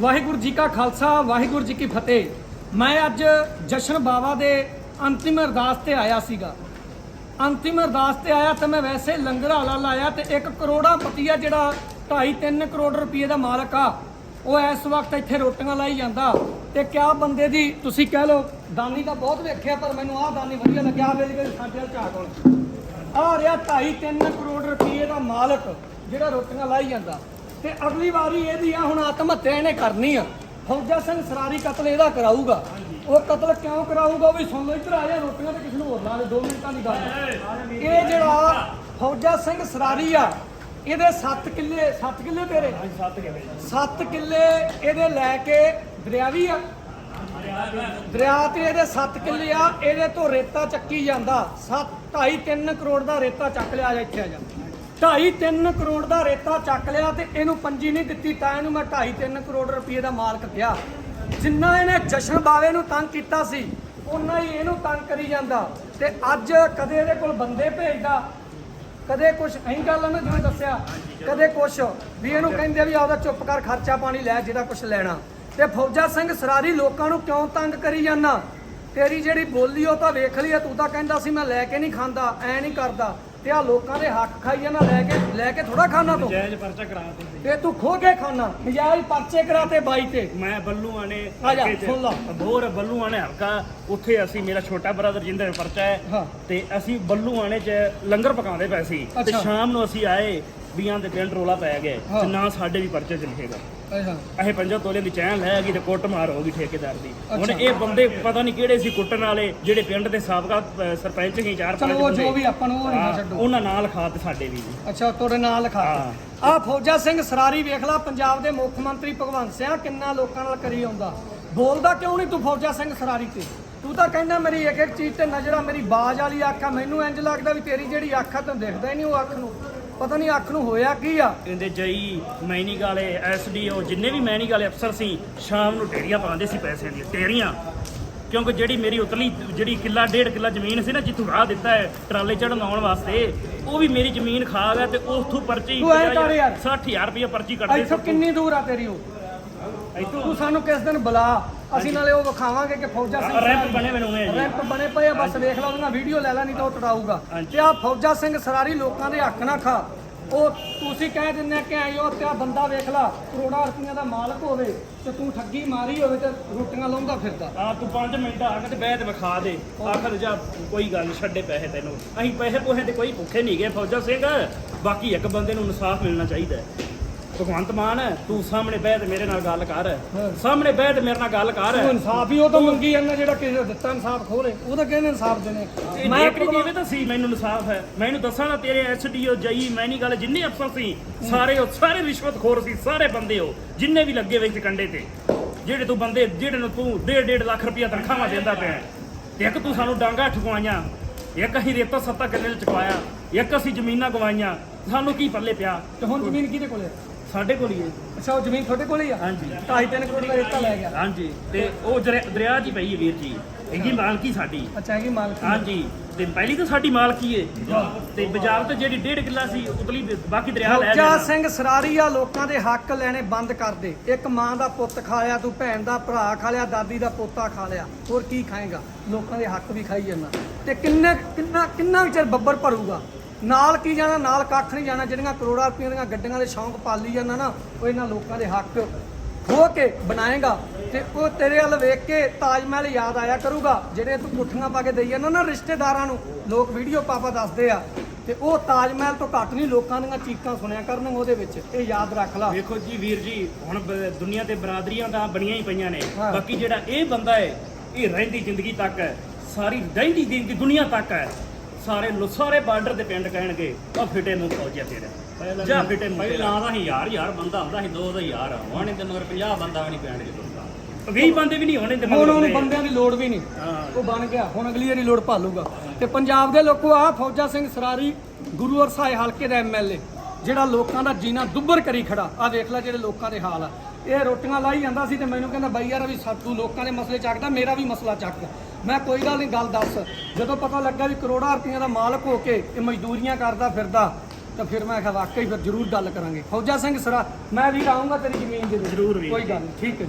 ਵਾਹਿਗੁਰੂ ਜੀ ਕਾ ਖਾਲਸਾ, ਵਾਹਿਗੁਰੂ ਜੀ ਕੀ ਫਤਿਹ। ਮੈਂ ਅੱਜ ਜਸ਼ਨ ਬਾਵਾ ਦੇ ਅੰਤਿਮ ਅਰਦਾਸ ਤੇ ਆਇਆ ਸੀਗਾ। ਅੰਤਿਮ ਅਰਦਾਸ ਤੇ ਆਇਆ ਤਾਂ ਮੈਂ ਵੈਸੇ ਲੰਗਰ ਹਾਲਾ ਲਾਇਆ ਤੇ 1 ਕਰੋੜਾ ਪਤੀਆ ਜਿਹੜਾ 2.5 3 ਕਰੋੜ ਰੁਪਏ ਦਾ ਮਾਲਕ ਆ, ਉਹ ਇਸ ਵਕਤ ਇੱਥੇ ਰੋਟੀਆਂ ਲਾਈ ਜਾਂਦਾ। ਤੇ ਕਿਆ ਬੰਦੇ ਦੀ, ਤੁਸੀਂ ਕਹਿ ਲਓ, ਦਾਨੀ ਤਾਂ ਬਹੁਤ ਵੇਖਿਆ, ਪਰ ਮੈਨੂੰ ਆਹ ਦਾਨੀ ਵਧੀਆ ਲੱਗਿਆ ਵੇਲੇ ਵੇਲੇ ਸਾਡੇ ਵਾਲ ਝਾਕ ਹੁਣ ਆ ਰਿਹਾ 2.5 3 ਕਰੋੜ ਰੁਪਏ ਦਾ ਮਾਲਕ ਜਿਹੜਾ ਰੋਟੀਆਂ ਲਾਈ ਜਾਂਦਾ। ਤੇ ਅਗਲੀ ਵਾਰੀ ਇਹਦੀ ਆ ਹੁਣ ਆਤਮ ਹੱਤਿਆ ਇਹਨੇ ਕਰਨੀ ਆ। ਫੌਜਾ ਸਿੰਘ ਸਰਾਰੀ ਕਤਲ ਇਹਦਾ ਕਰਾਊਗਾ ਉਹ ਕਤਲ ਕਿਉਂ ਕਰਾਊਗਾ ਉਹ ਵੀ ਸੁਣ ਲਓ ਇੱਧਰ ਆ ਜਾ ਰੋਟੀਆਂ ਤੇ ਕਿਸੇ ਨੂੰ ਹੋਰ ਲਾ ਦੇ 2 ਮਿੰਟਾਂ ਦੀ ਗੱਲ। ਇਹ ਜਿਹੜਾ ਫੌਜਾ ਸਿੰਘ ਸਰਾਰੀ ਆ ਇਹਦੇ 7 ਕਿੱਲੇ 7 ਕਿੱਲੇ ਤੇਰੇ? 7 ਕਿੱਲੇ। ਇਹਦੇ ਲੈ ਕੇ ਦਰਿਆਵੀ ਆ। ਦਰਿਆ ਤੇ ਇਹਦੇ 7 ਕਿੱਲੇ ਆ ਇਹਦੇ ਤੋਂ ਰੇਤਾ ਚੱਕੀ ਜਾਂਦਾ। 7 2.5 3 ਕਰੋੜ ਦਾ ਰੇਤਾ ਚੱਕ ਲਿਆ ਜਾ ਇੱਥੇ ਆ ਜਾ। 2.5 3 ਕਰੋੜ ਦਾ ਰੇਤਾ ਚੱਕ ਲਿਆ ਤੇ ਇਹਨੂੰ ਪੰਜੀ ਨਹੀਂ ਦਿੱਤੀ ਤਾਂ ਇਹਨੂੰ ਮੈਂ 2.5 3 ਕਰੋੜ ਰੁਪਏ ਦਾ ਮਾਲਕ ਕਿਹਾ। ਜਿੰਨਾ ਇਹਨੇ ਜਸ਼ਨ ਬਾਵੇ ਨੂੰ ਤੰਗ ਕੀਤਾ ਸੀ ਉਨਾ ਹੀ ਇਹਨੂੰ ਤੰਗ ਕਰੀ ਜਾਂਦਾ। ਤੇ ਅੱਜ ਕਦੇ ਇਹਦੇ ਕੋਲ ਬੰਦੇ ਭੇਜਦਾ ਕਦੇ ਕੁਛ ਐਂ ਗੱਲ ਆ ਜਿਵੇਂ ਦੱਸਿਆ ਕਦੇ ਕੁਛ ਵੀ ਇਹਨੂੰ ਕਹਿੰਦੇ ਵੀ ਆਪਦਾ ਚੁੱਪ ਕਰ ਖਰਚਾ ਪਾਣੀ ਲੈ ਜਿਹੜਾ ਕੁਛ ਲੈਣਾ। ਤੇ ਫੌਜਾ ਸਿੰਘ ਸਰਾਰੀ ਲੋਕਾਂ ਨੂੰ ਕਿਉਂ ਤੰਗ ਕਰੀ ਜਾਂਦਾ? ਤੇਰੀ ਜਿਹੜੀ ਬੋਲੀ ਉਹ ਤਾਂ ਵੇਖ ਲਈ ਆ, ਤੂੰ ਤਾਂ ਕਹਿੰਦਾ ਸੀ ਮੈਂ ਲੈ ਕੇ ਨਹੀਂ ਖਾਂਦਾ ਐ ਨਹੀਂ ਕਰਦਾ। ਤੇ ਆ ਲੋਕਾਂ ਦੇ ਹੱਕ ਖਾਈ ਜਾਂਦਾ ਲੈ ਕੇ ਲੈ ਕੇ ਥੋੜਾ ਖਾਣਾ ਤੂੰ ਜਾਇਜ਼ ਪਰਚਾ ਕਰਾ ਦਿੰਦੇ ਤੇ ਤੂੰ ਖੋ ਕੇ ਖਾਣਾ ਨਜਾਇਜ਼ ਪਰਚੇ ਕਰਾਤੇ ਬਾਈ ਤੇ ਮੈਂ ਬੱਲੂਆਂ ਨੇ ਆ ਜਾ, ਸੁਣ ਲਾ। ਹੋਰ ਬੱਲੂਆਂ ਨੇ ਹਲਕਾ ਉੱਥੇ ਅਸੀਂ ਮੇਰਾ ਛੋਟਾ ਬ੍ਰਦਰ ਜਿੰਦੇ ਪਰਚਾ ਹਾਂ। ਤੇ ਅਸੀਂ ਬੱਲੂਆਣੇ 'ਚ ਲੰਗਰ ਪਕਾਉਂਦੇ ਪਏ ਸੀ ਤੇ। ਸ਼ਾਮ ਨੂੰ ਅਸੀਂ ਆਏ ਬੀਆਂ ਦੇ ਪਿੰਡ ਰੋਲਾ ਪੈ ਹਾਂ। ਤੇ ਨਾ ਸਾਡੇ ਵੀ ਪਰਚੇ ਚ ਲਿਖੇਗਾ। ਅੱਛਾ। ਇਹ ਪੰਜਾਂ ਤੋਲੇ ਦੀ ਚੈਨ ਲੈ ਗਈ ਤੇ ਕੁੱਟ ਮਾਰ ਹੋ ਗਈ ਠੇਕੇਦਾਰ ਦੀ। ਹੁਣ। ਇਹ ਬੰਦੇ ਪਤਾ ਨਹੀਂ ਕਿਹੜੇ ਸੀ ਕੁੱਟਣ ਵਾਲੇ ਜਿਹੜੇ ਪਿੰਡ ਦੇ ਸਾਬਕਾ ਸਰਪੰਚ ਸੀ ਚਾਰ ਪੰਜ ਚਲੋ ਉਹ ਜੋ ਵੀ ਆਪਾਂ ਨੂੰ ਉਹ ਨਹੀਂ ਹਾਂ, ਛੱਡੋ। ਉਹਨਾਂ ਨਾਲ ਖਾ ਤੇ ਸਾਡੇ ਵੀ ਜੀ। ਅੱਛਾ ਤੁਹਾਡੇ ਨਾਲ ਲਿਖਾ ਹਾਂ। ਆ ਫੌਜਾ ਸਿੰਘ ਸਰਾਰੀ ਵੇਖ ਲਾ ਪੰਜਾਬ ਦੇ ਮੁੱਖ ਮੰਤਰੀ ਭਗਵੰਤ ਸਿੰਘ ਕਿੰਨਾ ਲੋਕਾਂ ਨਾਲ ਕਰੀ ਆਉਂਦਾ। ਬੋਲਦਾ ਕਿਉਂ ਨਹੀਂ ਤੂੰ ਫੌਜਾ ਸਿੰਘ ਸਰਾਰੀ ਤੇ? ਤੂੰ ਤਾਂ ਕਹਿੰਦਾ ਮੇਰੀ ਇੱਕ ਇੱਕ ਚੀਜ਼ ਤੇ ਨਜ਼ਰ ਆ ਮੇਰੀ ਬਾਜ ਵਾਲੀ ਅੱਖ ਆ। ਮੈਨੂੰ ਇੰਜ ਲੱਗਦਾ ਵੀ ਤੇਰੀ ਜਿਹੜੀ ਅੱਖ ਆ ਤੈਨੂੰ ਦਿਖਦਾ ਹੀ ਨਹੀਂ ਉਹ ਅੱਖ ਨੂੰ। ਪਤਾ ਨਹੀਂ ਅੱਖ ਨੂੰ ਹੋਇਆ ਕੀ ਆ। ਇਹਦੇ ਜਈ ਮੈਨਿਕ ਵਾਲੇ ਐਸਡੀਓ ਜਿੰਨੇ ਵੀ ਮੈਨਿਕ ਵਾਲੇ ਅਫਸਰ ਸੀ ਸ਼ਾਮ ਨੂੰ ਢੇਰੀਆਂ ਪਾਉਂਦੇ ਸੀ ਪੈਸਿਆਂ ਦੀਆਂ ਢੇਰੀਆਂ। ਕਿਉਂਕਿ ਜਿਹੜੀ ਮੇਰੀ ਉਤਲੀ ਜਿਹੜੀ ਕਿੱਲਾ ਡੇਢ ਕਿੱਲਾ ਜ਼ਮੀਨ ਸੀ ਨਾ ਜਿੱਥੋਂ ਰਾਹ ਦਿੱਤਾ ਹੈ ਟਰਾਲੇ ਚੜਨ ਆਉਣ ਵਾਸਤੇ ਉਹ ਵੀ ਮੇਰੀ ਜ਼ਮੀਨ ਖਾ ਗਿਆ ਤੇ ਉੱਥੋਂ ਪਰਚੀ ਤੂੰ ਐਂ ਕਰ ਯਾਰ। 60000 ਰੁਪਏ ਪਰਚੀ ਕੱਢਦੇ ਇੱਥੋਂ ਕਿੰਨੀ ਦੂਰ ਆ ਤੇਰੀ ਉਹ? ਇੱਥੋਂ। ਤੂੰ ਸਾਨੂੰ ਕਿਸ ਦਿਨ ਬੁਲਾ? ਅਸੀਂ ਨਾਲੇ ਉਹ ਵਿਖਾਵਾਂਗੇ ਕਿ ਫੌਜਾ ਸਿੰਘ ਰੈਂਪ ਬਣੇ ਮੈਨੂੰ ਜੀ ਰੈਂਪ ਬਣੇ ਪਏ ਆ ਬਸ ਵੇਖ ਲਾ ਉਹਦੀਆਂ ਵੀਡੀਓ ਲੈ ਲੈ ਨਹੀਂ ਤਾਂ ਉਹ ਟੜਾਊਗਾ। ਤੇ ਆ ਫੌਜਾ ਸਿੰਘ ਸਰਾਰੀ ਲੋਕਾਂ ਦੇ ਹੱਕ ਨਾ ਖਾ। ਉਹ ਤੁਸੀਂ ਕਹਿ ਦਿੰਦੇ ਕਿ ਆਇਓ ਤੇ ਆ ਬੰਦਾ ਵੇਖ ਲਾ ਕਰੋੜਾਂ ਰੁਪਈਆਂ ਦਾ ਮਾਲਕ ਹੋਵੇ ਤੇ ਤੂੰ ਠੱਗੀ ਮਾਰੀ ਹੋਵੇ ਤੇ ਰੋਟੀਆਂ ਲਾਉਂਦਾ ਫਿਰਦਾ। ਆ ਤੂੰ 5 ਮਿੰਟ ਆ ਕੇ ਤੇ ਤੇ ਵਿਖਾ ਦੇ। ਆਖਰ ਜਾ ਕੋਈ ਗੱਲ ਨੀ, ਛੱਡੇ ਪੈਸੇ ਤੈਨੂੰ। ਅਸੀਂ ਪੈਸੇ ਪੋਹੇ ਤੇ ਕੋਈ ਭੁੱਖੇ ਨਹੀਂ ਗਏ ਫੌਜਾ ਸਿੰਘ। ਬਾਕੀ ਇੱਕ ਬੰਦੇ ਨੂੰ ਇਨਸਾਫ ਮਿਲਣਾ ਚਾਹੀਦਾ ਹੈ। ਭਗਵੰਤ ਮਾਨ ਤੂੰ ਸਾਹਮਣੇ ਬਹਿ ਤੇ ਮੇਰੇ ਨਾਲ ਗੱਲ ਕਰ। ਸਾਹਮਣੇ ਬਹਿ ਤੇ ਮੇਰੇ ਨਾਲ ਗੱਲ ਕਰ। ਤੂੰ ਇਨਸਾਫ ਹੀ ਉਹ ਤਾਂ ਮੰਗੀ ਜਾਂਦਾ ਜਿਹੜਾ ਕਿਸੇ ਦਾ ਦਿੱਤਾ ਇਨਸਾਫ ਖੋਲੇ ਉਹ ਤਾਂ ਕਹਿੰਦੇ ਇਨਸਾਫ ਦੇਣੇ। ਮੈਂ ਇੱਕ ਜਿਵੇਂ ਤਾਂ ਸੀ ਮੈਨੂੰ ਇਨਸਾਫ ਹੈ। ਮੈਨੂੰ ਦੱਸਾਂ ਨਾ ਤੇਰੇ ਐਸਡੀਓ ਜਈ ਮੈਂ ਨਹੀਂ ਗੱਲ ਜਿੰਨੇ ਅਫਸਰ ਸੀ ਸਾਰੇ ਉਹ ਸਾਰੇ ਰਿਸ਼ਵਤਖੋਰ ਸੀ ਸਾਰੇ ਬੰਦੇ ਉਹ ਜਿੰਨੇ ਵੀ ਲੱਗੇ ਵਿੱਚ ਕੰਡੇ ਤੇ। ਜਿਹੜੇ ਤੂੰ ਬੰਦੇ ਜਿਹੜੇ ਨੂੰ ਤੂੰ 1.5 ਲੱਖ ਰੁਪਇਆ ਤਨਖਾਹਾਂ ਦਿੰਦਾ ਪਿਆ। ਤੇ ਇੱਕ ਤੂੰ ਸਾਨੂੰ ਡਾਂਗਾ ਠਕਵਾਈਆਂ ਇੱਕ ਅਸੀਂ ਰੇਤਾ ਸੱਤਾ ਕਿੱਲੇ ਚ ਚੁਕਵਾਇਆ ਇੱਕ ਅਸੀਂ ਜ਼ਮੀਨਾਂ ਗਵਾਈਆਂ। ਸਾਨੂੰ ਕੀ ਪੱਲੇ ਪਿਆ? ਤੇ ਹੁਣ ਜ਼ਮੀਨ ਕਿਹਦੇ ਕੋਲੇ? ਸਾਡੇ ਕੋਲ ਹੀ ਹੈ। ਅੱਛਾ ਉਹ ਜ਼ਮੀਨ ਤੁਹਾਡੇ ਕੋਲੇ ਹੀ ਆ? ਹਾਂਜੀ। 2.5 ਕਰੋੜ ਦਾ ਰੇਤਾ ਲੈ ਗਿਆ। ਹਾਂਜੀ ਤੇ ਉਹ ਦਰਿਆ ਦਰਿਆ 'ਚ ਹੀ ਪਈ ਹੈ ਵੀਰ ਜੀ। ਇਹਦੀ ਮਾਲਕੀ ਸਾਡੀ। ਅੱਛਾ ਹੈਗੀ ਮਾਲਕ। ਹਾਂਜੀ ਤੇ ਪਹਿਲੀ ਤਾਂ ਸਾਡੀ ਮਾਲਕੀ ਏ। ਤੇ ਬਾਜ਼ਾਰ ਤੋਂ ਜਿਹੜੀ ਡੇਢ ਕਿੱਲਾ ਸੀ ਉਤਲੀ ਬਾਕੀ ਦਰਿਆ ਲੈ ਜਾਣਾ ਸਿੰਘ ਸਰਾਰੀ ਆ ਲੋਕਾਂ ਦੇ ਹੱਕ ਲੈਣੇ ਬੰਦ ਕਰ ਦੇ। ਇੱਕ ਮਾਂ ਦਾ ਪੁੱਤ ਖਾ ਲਿਆ ਤੂੰ ਭੈਣ ਦਾ ਭਰਾ ਖਾ ਲਿਆ ਦਾਦੀ ਦਾ ਪੋਤਾ ਖਾ ਲਿਆ। ਹੋਰ ਕੀ ਖਾਏਗਾ? ਲੋਕਾਂ ਦੇ ਹੱਕ ਵੀ ਖਾਈ ਜਾਂਦਾ। ਤੇ ਕਿੰਨੇ ਕਿੰਨਾ ਕਿੰਨਾ ਕੁ ਚਿਰ ਬੱਬਰ ਭਰੂਗਾ? ਨਾਲ ਕੀ ਜਾਣਾ ਨਾਲ ਕੱਖ ਨਹੀਂ ਜਾਣਾ ਜਿਹੜੀਆਂ ਕਰੋੜਾਂ ਰੁਪਈਆਂ ਦੀਆਂ ਗੱਡੀਆਂ ਦੇ ਸ਼ੌਂਕ ਪਾਲੀ ਜਾਂਦਾ ਨਾ ਉਹ ਇਹਨਾਂ ਲੋਕਾਂ ਦੇ ਹੱਕ ਖੋ ਕੇ ਬਣਾਏਗਾ। ਤੇ ਉਹ ਤੇਰੇ ਵੱਲ ਵੇਖ ਕੇ ਤਾਜ ਮਹਿਲ ਯਾਦ ਆਇਆ ਕਰੂਗਾ ਜਿਹੜੇ ਤੂੰ ਪੁੱਠੀਆਂ ਪਾ ਕੇ ਦੇਈ ਜਾਂਦਾ ਨਾ ਰਿਸ਼ਤੇਦਾਰਾਂ ਨੂੰ ਲੋਕ ਵੀਡੀਓ ਪਾਪਾ ਦੱਸਦੇ ਆ। ਤੇ ਉਹ ਤਾਜ ਮਹਿਲ ਤੋਂ ਘੱਟ ਨਹੀਂ ਲੋਕਾਂ ਦੀਆਂ ਚੀਕਾਂ ਸੁਣਿਆ ਕਰਨ ਉਹਦੇ ਵਿੱਚ ਇਹ ਯਾਦ ਰੱਖ ਲਾ। ਵੇਖੋ ਜੀ ਵੀਰ ਜੀ ਹੁਣ ਬ- ਦੁਨੀਆ ਤੇ ਬਰਾਦਰੀਆਂ ਤਾਂ ਬਣੀਆਂ ਹੀ ਪਈਆਂ ਨੇ। ਹਾਂ। ਬਾਕੀ ਜਿਹੜਾ ਇਹ ਬੰਦਾ ਹੈ ਇਹ ਰਹਿੰਦੀ ਜ਼ਿੰਦਗੀ ਤੱਕ ਹੈ ਸਾਰੀ ਰਹਿੰਦੀ ਜ਼ਿੰਦਗੀ ਦੁਨੀਆ ਤੱਕ ਹੈ। ਸਾਰੇ ਲੋ ਸਾਰੇ ਬਾਰਡਰ ਦੇ ਪਿੰਡ ਕਹਿਣਗੇ ਉਹ ਫਿਟੇ ਮੂੰਹ ਫੌਜਿਆ ਤੇਰਾ ਜਾ ਫਿਟੇ ਮੂੰਹ ਪਹਿਲਾਂ ਤੇਰਾ ਤਾਂ ਹਜ਼ਾਰ ਹਜ਼ਾਰ ਬੰਦਾ ਹੁੰਦਾ ਸੀ ਦੋ ਦੋ ਹਜ਼ਾਰ ਹੁਣ ਇਹਦੇ ਮਗਰ 50 ਬੰਦਾ ਵੀ ਨਹੀਂ ਪੈਣਗੇ ਬੰਦਾ। 20 ਬੰਦੇ ਵੀ ਨਹੀਂ ਹੋਣੇ ਤੇ ਹੁਣ ਉਹਨੂੰ। ਬੰਦਿਆਂ ਦੀ ਲੋੜ ਵੀ ਨਹੀਂ। ਉਹ ਬਣ ਗਿਆ। ਹੁਣ ਅਗਲੀ ਵਾਰੀ ਲੋੜ ਭਾਲੂਗਾ। ਤੇ ਪੰਜਾਬ ਦੇ ਲੋਕੋ ਆ ਫੌਜਾ ਸਿੰਘ ਸਰਾਰੀ ਗੁਰੂ ਅਰਸਾਏ ਹਲਕੇ ਦਾ ਐਮਐਲਏ ਜਿਹੜਾ ਲੋਕਾਂ ਦਾ ਜੀਣਾ ਦੁੱਬਰ ਕਰੀ ਖੜਾ। ਆ ਵੇਖ ਲੈ ਜਿਹੜੇ ਲੋਕਾਂ ਦੇ ਹਾਲ ਆ। ਇਹ ਰੋਟੀਆਂ ਲਾਈ ਜਾਂਦਾ ਸੀ ਤੇ ਮੈਨੂੰ ਕਹਿੰਦਾ ਬਾਈ ਯਾਰ ਵੀ ਸਾ- ਤੂੰ ਲੋਕਾਂ ਦੇ ਮਸਲੇ ਚੱਕਦਾ ਮੇਰਾ ਵੀ ਮਸਲਾ ਚੱਕ। ਮੈਂ ਕੋਈ ਗੱਲ ਨਹੀਂ ਗੱਲ ਦੱਸ। ਜਦੋਂ ਪਤਾ ਲੱਗਾ ਵੀ ਕਰੋੜਾਂ ਰੁਪਈਆਂ ਦਾ ਮਾਲਕ ਹੋ ਕੇ ਇਹ ਮਜ਼ਦੂਰੀਆਂ ਕਰਦਾ ਫਿਰਦਾ ਤਾਂ ਫਿਰ ਮੈਂ ਕਿਹਾ ਵਾਕਈ ਫਿਰ ਜ਼ਰੂਰ ਗੱਲ ਕਰਾਂਗੇ। ਫੌਜਾ ਸਿੰਘ ਸਰਾ ਮੈਂ ਵੀ ਆਉਂਗਾ ਤੇਰੀ ਜ਼ਮੀਨ ਦੇ ਜ਼ਰੂਰ ਕੋਈ। ਗੱਲ ਨਹੀਂ ਠੀਕ ਹੈ